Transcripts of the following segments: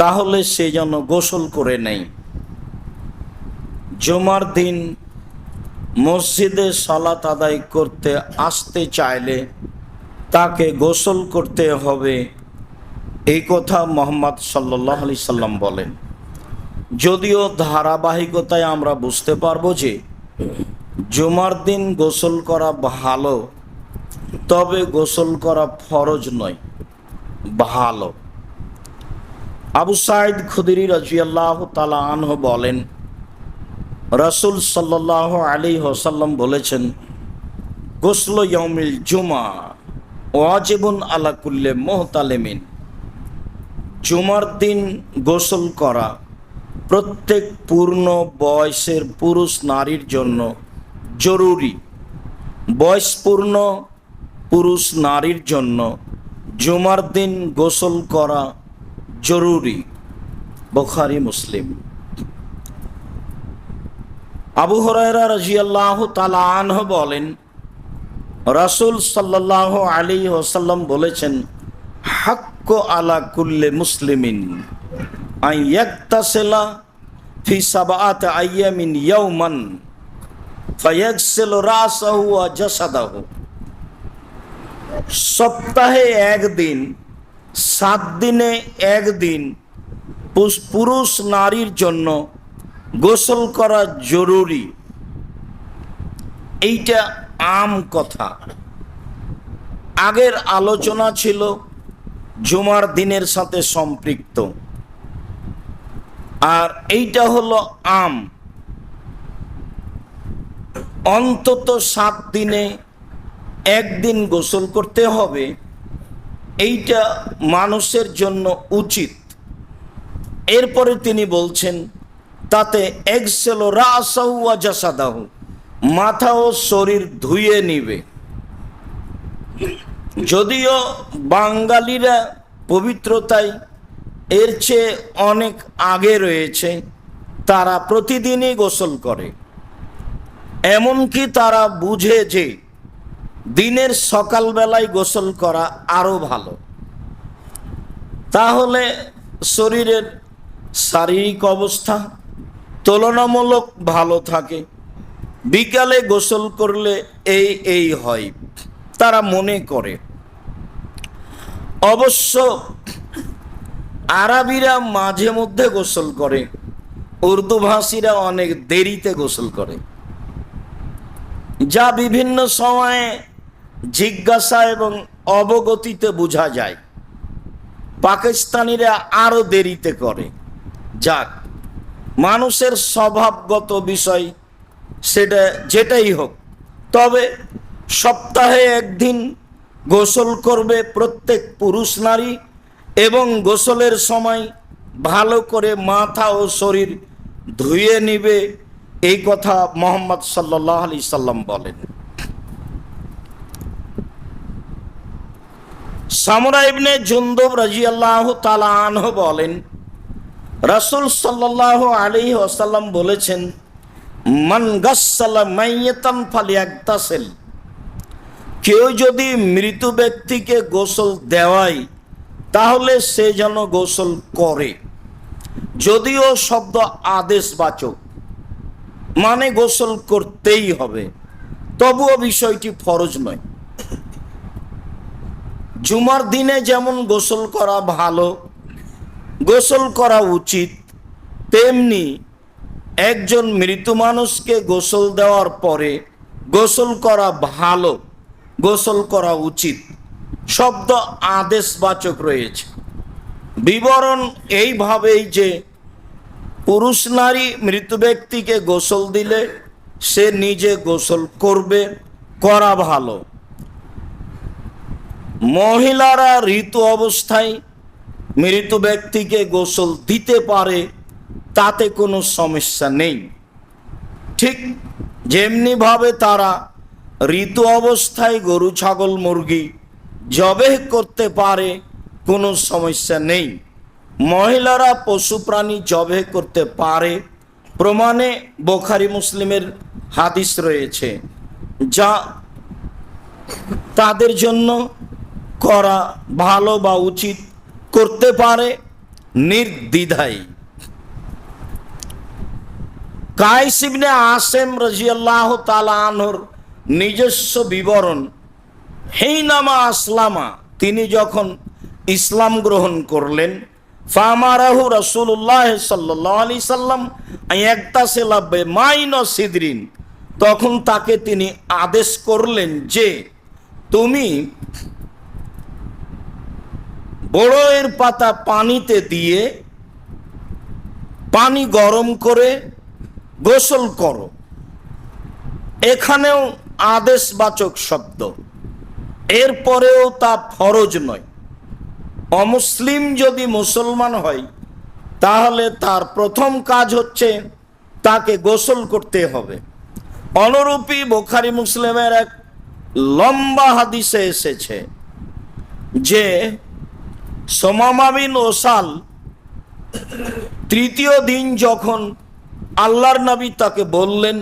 তাহলে সে যেন গোসল করে নেই। জুমার দিন মসজিদে সালাত আদায় করতে আসতে চাইলে তাকে গোসল করতে হবে। এই কথা মোহাম্মদ সাল্লাহ আলি সাল্লাম বলেন। যদিও ধারাবাহিকতায় আমরা বুঝতে পারব যে জুমার দিন গোসল করা ভালো, তবে গোসল করা ফরজ নয়, ভালো। আবু সাইদ খুদিরি রাজিয়াল্লাহ তালা বলেন, রসুল সাল্লাহ আলী হোসাল্লাম বলেছেন, গোসল ইয়মিল জুমা ওয়াজিবুন আলা কুল্লে মোহতালেমিন। জুমার দিন গোসল করা প্রত্যেক পূর্ণ বয়সের পুরুষ নারীর জন্য জরুরি। বয়সপূর্ণ পুরুষ নারীর জন্য জুমার দিন গোসল করা জরুরি। বখারি, মুসলিম। আবু হরাইরা রাজিয়াল্লাহ তালা আনহ বলেন, রাসুল সাল্লাহ আলী ওসাল্লাম বলেছেন, হাক্ক আলা কুল্লে মুসলিমিন সপ্তাহে একদিন সাত দিনে একদিন পুরুষ নারীর জন্য গোসল করা জরুরি। এইটা আম কথা। আগের আলোচনা ছিল জুমার দিনের সাথে সম্পৃক্ত। আর এইটা হলো আম। অন্তত সাত দিনে একদিন গোসল করতে হবে। এইটা মানুষের জন্য উচিত। এরপরে তিনি বলছেন, তাতে এক্সেলো রাসাহুয়া জাসাদাহ, মাথা ও শরীর ধুয়ে নিবে। যদিও বাঙালিরা পবিত্রতায় এর চেয়ে অনেক আগে রয়েছে, তারা প্রতিদিনই গোসল করে। এমনকি তারা বুঝে যে দিনের সকালবেলায় গোসল করা আরও ভালো। তাহলে শরীরের শারীরিক অবস্থা তুলনামূলক ভালো থাকে। বিকালে গোসল করলে এই এই হয়, তারা মনে করে। অবশ্য আরবিরা মাঝে মধ্যে গোসল করে উর্দু ভাষীরা অনেক দেরিতে গোসল করে। যা বিভিন্ন সময়ে জিজ্ঞাসা এবং অবগতিতে বোঝা যায়। পাকিস্তানিরা আরও দেরিতে করে। যাক, মানুষের স্বভাবগত বিষয় সেটা যেটাই হোক, তবে সপ্তাহে একদিন গোসল করবে প্রত্যেক পুরুষ নারী এবং গোসলের সময় ভালো করে মাথা ও শরীর ধুয়ে নিবে, এই কথা মোহাম্মদ সাল্লাহ সাল্লাম বলেন। সামরা ইবনে জুন্দব রাজিয়াল্লাহ তালা আনহ বলেন, রাসুল সাল্লাহ আলী ওসাল্লাম বলেছেন, মান গাসালা মাইয়াতান ফালিয়াক্তাসেল কেউ যদি মৃত ব্যক্তিকে গোসল দেওয়ায়, তাহলে সে যেন গোসল করে। যদিও শব্দ আদেশবাচক মানে গোসল করতেই হবে। তবুও বিষয়টি ফরজ নয়। জুমার দিনে যেমন গোসল করা ভালো, গোসল করা উচিত, তেমনি একজন মৃত মানুষকে গোসল দেওয়ার পরে গোসল করা ভালো, গোসল করা উচিত শব্দ আদেশবাচক রয়েছে। বিবরণ এইভাবেই যে পুরুষ নারী মৃত ব্যক্তিকে গোসল দিলে সে নিজে গোসল করবে, করা ভালো। মহিলারা ঋতু অবস্থায় মৃত ব্যক্তিকে গোসল দিতে পারে, তাতে কোনো সমস্যা নেই। ঠিক যেমনিভাবে তারা ঋতু অবস্থায় গরু, ছাগল, মুরগি জবেহ করতে পারে, কোনো সমস্যা নেই। মহিলারা পশু প্রাণী জবে করতে পারে, প্রমাণে বোখারি মুসলিমের হাদিস রয়েছে, যা তাদের জন্য করা ভালো বা উচিত করতে পারে নির্দ্বিধায়। কাইসিবনে আসেম রাজিয়াল্লাহ তালানহর নিজস্ব বিবরণ হেইনামা আসলামা, তিনি যখন ইসলাম গ্রহণ করলেন, ফামারাহু রসুল্লাহ সাল্লাহ আলি সাল্লাম একটা সেলাবে মাইন সিদরিন, তখন তাকে তিনি আদেশ করলেন যে, তুমি বড়য়ের পাতা পানিতে দিয়ে পানি গরম করে গোসল করো। এখানেও আদেশবাচক শব্দ। এরপরেও তা ফরজ নয়। অমুসলিম যদি মুসলমান হয়, তাহলে তার প্রথম কাজ হচ্ছে তাকে গোসল করতে হবে। অনুরূপী বোখারি মুসলিমের এক লম্বা হাদিসে এসেছে যে সোমামাবিন ওসাল তৃতীয় দিন যখন আল্লাহর নবী তাকে বললেন,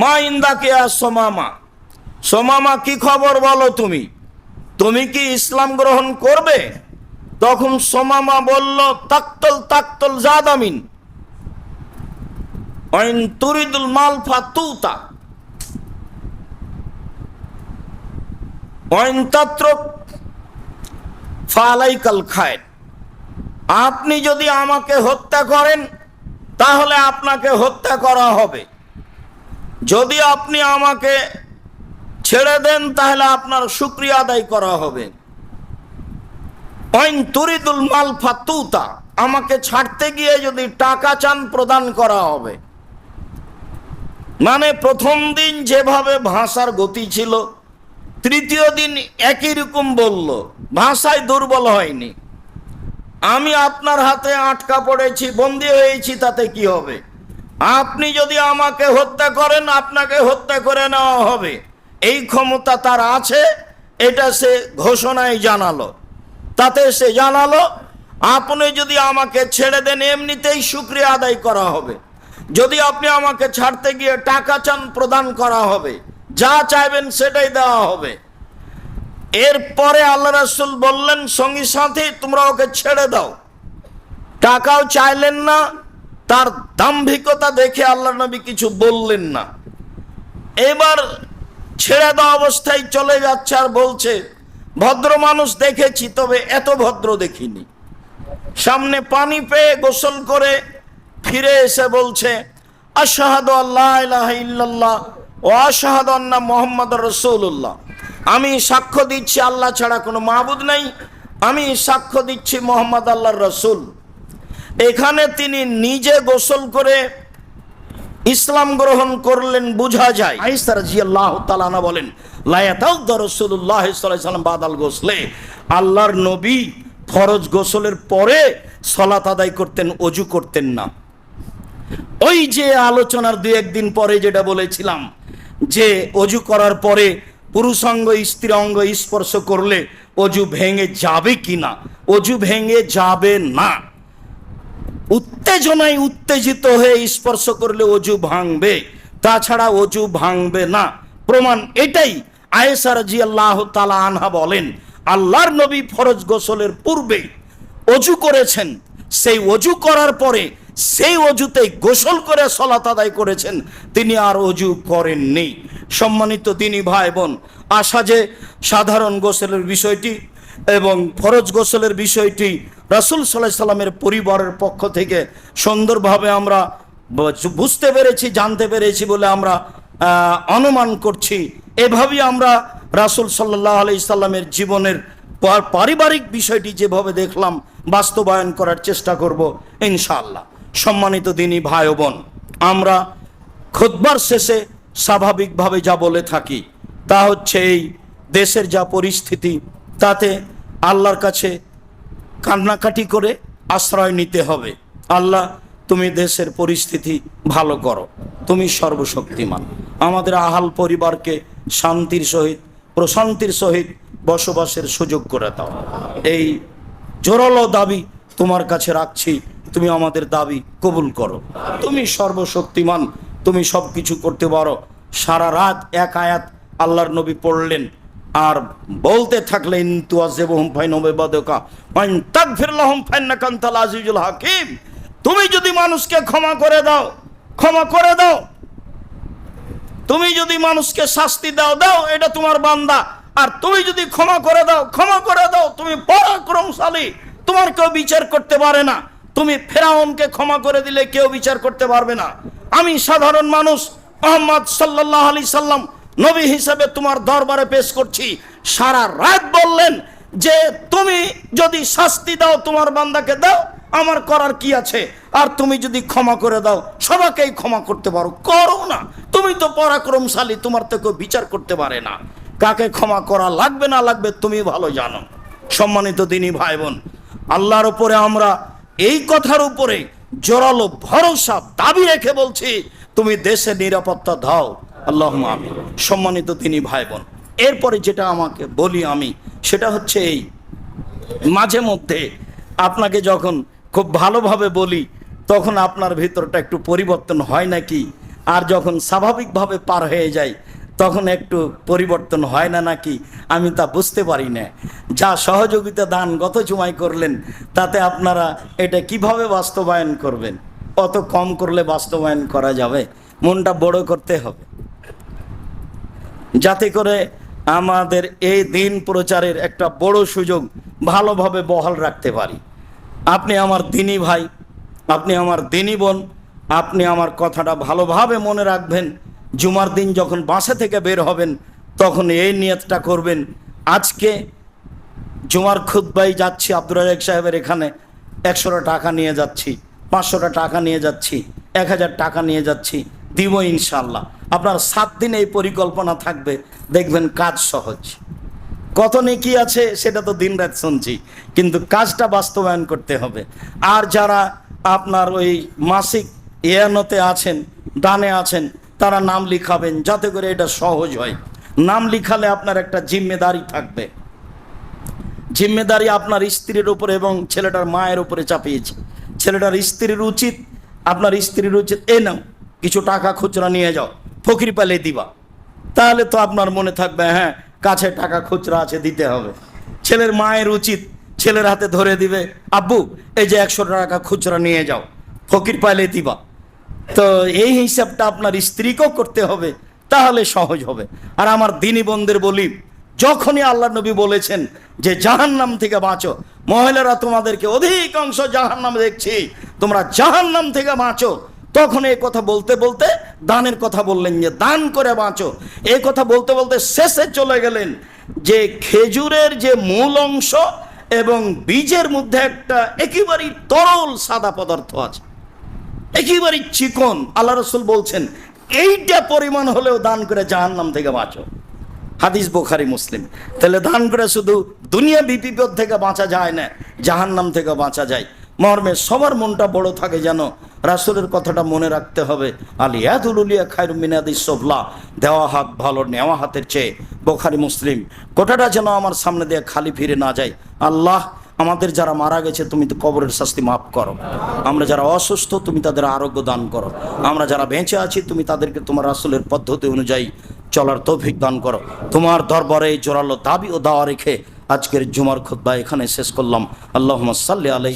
মা ইন্দাকে আর সোমামা। সোমামা, কি খবর বলো তুমি? তুমি কি ইসলাম গ্রহণ করবে? তখন সোমামা বলল, তাক্তল তাক্তল জাদামিন। অইন তুরিদুল মালফা অইন খায় আপনি যদি আমাকে হত্যা করেন, তাহলে আপনাকে হত্যা করা হবে। যদি আপনি আমাকে ছেড়ে দেন, তাহলে আপনার শুক্রিয়া আদায় করা হবে। অইন তুরিদুল মাল ফাতুতা, আমাকে ছাড়তে গিয়ে যদি টাকা চান, প্রদান করা হবে। মানে প্রথম দিন যেভাবে ভাষার গতি ছিল, তৃতীয় দিন একই রকম বলল। ভাষায় দুর্বল হয়নি। আমি আপনার হাতে আটকা পড়েছি, বন্দি হয়েছি, তাতে কি হবে? আপনি যদি আমাকে হত্যা করেন, আপনাকে হত্যা করে নেওয়া হবে। এই ক্ষমতা তার আছে, এটা সে ঘোষণায় জানালো। তাতে সে জানালো, আপনি যদি আমাকে ছেড়ে দেন, এমনিতেই শুক্রিয়া আদায় করা হবে। যদি আপনি আমাকে ছাড়তে গিয়ে টাকা চান প্রদান করা হবে, যা চাইবেন সেটাই দেওয়া হবে। এরপরে আল্লাহ রাসুল বললেন, সঙ্গী সাথে, তোমরা ওকে ছেড়ে দাও। টাকাও চাইলেন না, তার দাম্ভিকতা দেখে আল্লাহ নবী কিছু বললেন না। এবার ছেড়ে দেওয়া অবস্থায় চলে যাচ্ছে আর বলছে, ভদ্র মানুষ দেখেছি, তবে এত ভদ্র দেখিনি। সামনে পানি পেয়ে গোসল করে ফিরে এসে বলছে, আশাহাদ আল্লাহ ইল্লাল্লাহ ও আশাহাদ মোহাম্মদ রসুল্লাহ আমি সাক্ষ্য দিচ্ছি আল্লাহ ছাড়া কোনো মাহবুদ নাই। আমি সাক্ষ্য দিচ্ছি মোহাম্মদ আল্লাহর রসুল। এখানে তিনি নিজে গোসল করে ইসলাম গ্রহণ করলেন, বোঝা যায়। আইসার জি আল্লাহ তালানা বলেন লায়াতাউদ্দ রসুল্লাহ সাল্লাম বাদাল গোসলে। আল্লাহর নবী ফরজ গোসলের পরে সলাত আদায় করতেন, অজু করতেন না। ওই যে আলোচনার দু একদিন পরে যেটা বলেছিলাম, যে অজু করার পরে পুরুষ অঙ্গ স্ত্রী অঙ্গ স্পর্শ করলে অজু ভেঙে যাবে কি না অজু ভেঙে যাবে না। উত্তেজনায় উত্তেজিত হয়ে স্পর্শ করলে অজু ভাঙবে, তাছাড়া অজু ভাঙবে না। প্রমাণ এটাই আয়েসার জি আল্লাহ তালা আনহা বলেন, আল্লাহর নবী ফরজ গোসলের পূর্বে অজু করেছেন। সেই অজু করার পরে সেই অজুতে গোসল করে সলাত আদায় করেছেন। তিনি আর অজু করেননি। সম্মানিত তিনি ভাই বোন আশা যে সাধারণ গোসলের বিষয়টি এবং ফরজ গোসলের বিষয়টি রাসুল সাল্লাহ সাল্লামের পরিবারের পক্ষ থেকে সুন্দরভাবে আমরা বুঝতে পেরেছি, জানতে পেরেছি বলে আমরা অনুমান করছি। এভাবেই আমরা রাসুল সাল্লাহ আলি সাল্লামের জীবনের পারিবারিক বিষয়টি যেভাবে দেখলাম, বাস্তবায়ন করার চেষ্টা করব, ইনশাআল্লাহ। সম্মানিত দিনী ভাই বোন, আমরা খোদবার শেষে স্বাভাবিকভাবে যা বলে থাকি, তা হচ্ছে এই দেশের যা পরিস্থিতি, তাতে আল্লাহর কাছে কান্নাকাটি করে আশ্রয় নিতে হবে। আল্লাহ, তুমি দেশের পরিস্থিতি ভালো করো, তুমি সর্বশক্তিমান। আমাদের আহাল পরিবারকে শান্তির সহিত, প্রশান্তির সহিত বসবাসের সুযোগ করে দাও। এই জোরালো দাবি তোমার কাছে রাখছি। তুমি আমাদের দাবি কবুল করো। তুমি সর্বশক্তিমান, তুমি সব কিছু করতে পারো। সারা রাত এক আয়াত আল্লাহর নবী পড়লেন। আর বলতে থাকলে ইন্তু আজেবহুম ফাইন ওবেবাদকা ফাইন তাগফির লাহুম ফাইন্নাকা আনতাল আজিজুল হাকিম। তুমি যদি মানুষকে ক্ষমা করে দাও, ক্ষমা করে দাও। তুমি যদি মানুষকে শাস্তি দাও দাও, এটা তোমার বান্দা। আর তুমি যদি ক্ষমা করে দাও, ক্ষমা করে দাও, তুমি পরাক্রমশালী। তোমার কেউ বিচার করতে পারে না। তুমি ফেরাউনকে ক্ষমা করে দিলে কেউ বিচার করতে পারবে না। আমি সাধারণ মানুষ, মোহাম্মদ সাল্লাহ আলি সাল্লাম, নবী হিসাবে তোমার দরবারে পেশ করছি। সারা রাত বললেন যে তুমি যদি শাস্তি দাও, তোমার বান্দাকে দাও, আমার করার কি আছে? আর তুমি যদি ক্ষমা করে দাও সবাকেই ক্ষমা করতে পারো। করো না। তুমি তো পরাক্রমশালী, তোমার তো কেউ বিচার করতে পারে না। কাকে ক্ষমা করা লাগবে না লাগবে, তুমি ভালো জানো। সম্মানিত দিনী ভাই বোন, আল্লাহর উপরে আমরা এই কথার উপরে জোরালো ভরসা দাবি রেখে বলছি, তুমি দেশে নিরাপত্তা দাও। আল্লাহ আমি সম্মানিত তিনি ভাই বোন এরপরে যেটা আমাকে বলি আমি, সেটা হচ্ছে এই, মাঝে মধ্যে আপনাকে যখন খুব ভালোভাবে বলি, তখন আপনার ভিতরটা একটু পরিবর্তন হয় নাকি? আর যখন স্বাভাবিকভাবে পার হয়ে যায় তখন একটু পরিবর্তন হয় না নাকি? আমি তা বুঝতে পারি না। যা সহযোগিতা দান গত জুমাই করলেন, তাতে আপনারা এটা কীভাবে বাস্তবায়ন করবেন? অত কম করলে বাস্তবায়ন করা যাবে? মনটা বড় করতে হবে। যাতে করে আমাদের এই দিন প্রচারের একটা বড় সুযোগ ভালোভাবে বহাল রাখতে পারি। আপনি আমার দিনী ভাই, আপনি আমার দিনী বোন, আপনি আমার কথাটা ভালোভাবে মনে রাখবেন। জুমার দিন যখন বাসা থেকে বের হবেন, তখন এই নিয়তটা করবেন। আজকে জুমার খুদ্বাই যাচ্ছি, আব্দুর রাজাক সাহেবের এখানে একশোটা টাকা নিয়ে যাচ্ছি, পাঁচশোটা টাকা নিয়ে যাচ্ছি এক হাজার টাকা নিয়ে যাচ্ছি, দিব ইনশাল্লাহ আপনার সাত দিন এই পরিকল্পনা থাকবে, দেখবেন কাজ সহজ। কত নেকি আছে সেটা তো দিন রাত শুনছি, কিন্তু কাজটা বাস্তবায়ন করতে হবে। আর যারা আপনার ওই মাসিক ইয়ানতে আছেন, দানে আছেন তারা নাম লিখাবেন, যাতে করে এটা সহজ হয়। নাম লিখালে আপনার একটা জিম্মেদারি থাকবে। জিম্মেদারি আপনার স্ত্রীর উপরে এবং ছেলেটার মায়ের উপরে চাপিয়েছে। ছেলেটার স্ত্রীর উচিত, আপনার স্ত্রীর উচিত, এ নাও, কিছু টাকা খুচরা নিয়ে যাও, ফকির পেলে দিবা। তাহলে তো আপনার মনে থাকবে হ্যাঁ কাছে টাকা খুচরা আছে, দিতে হবে। ছেলের মায়ের উচিত, ছেলের হাতে ধরে দিবে, আব্বু, এই যে একশো টাকা খুচরা নিয়ে যাও, ফকির পাইলে দিবা। তো এই হিসাবটা আপনার স্ত্রীকেও করতে হবে, তাহলে সহজ হবে। আর আমার দিনী বোনদের বলি, যখনই আল্লাহ নবী বলেছেন যে জাহান্নাম থেকে বাঁচো, মহিলারা তোমাদেরকে অধিকাংশ জাহান্নাম দেখছি, তোমরা জাহান্নাম থেকে বাঁচো। তখন এই কথা বলতে বলতে দানের কথা বললেন যে, দান করে বাঁচো। এই কথা বলতে বলতে শেষে চলে গেলেন যে, খেজুরের যে মূল অংশ এবং বীজের মধ্যে একটা একেবারেই তরল সাদা পদার্থ আছে। একেবারেই চিকন। আল্লাহ রসুল বলছেন, এইটা পরিমাণ হলেও দান করে জাহান নাম থেকে বাঁচো। হাদিস বোখারি, মুসলিম। তাহলে দান করে শুধু দুনিয়া বিপদ থেকে বাঁচা যায় না, জাহান্নাম থেকে বাঁচা যায়। মর্মে সবার মনটা বড় থাকে যেন, রাসুলের কথাটা মনে রাখতে হবে। আলিয়াদুলিয়া খায়রু মিনাদি সোভলা দেওয়া হাত ভালো, নেওয়া হাতের চেয়ে। বোখারি, মুসলিম। কোটাটা যেন আমার সামনে দিয়ে খালি ফিরে না যায়। আল্লাহ আমাদের যারা মারা গেছে, তুমি তো কবরের শাস্তি মাফ করো। আমরা যারা অসুস্থ, তুমি তাদের আরোগ্য দান করো। আমরা যারা বেঁচে আছি, তুমি তাদেরকে তোমার আসলের পদ্ধতি অনুযায়ী চলার তৌফিক দান করো। তোমার দরবারে জোরালো দাবি ও দাওয়া রেখে আজকের জুমার খোদ্া এখানে শেষ করলাম। আল্লাহ সাল্লি আলহি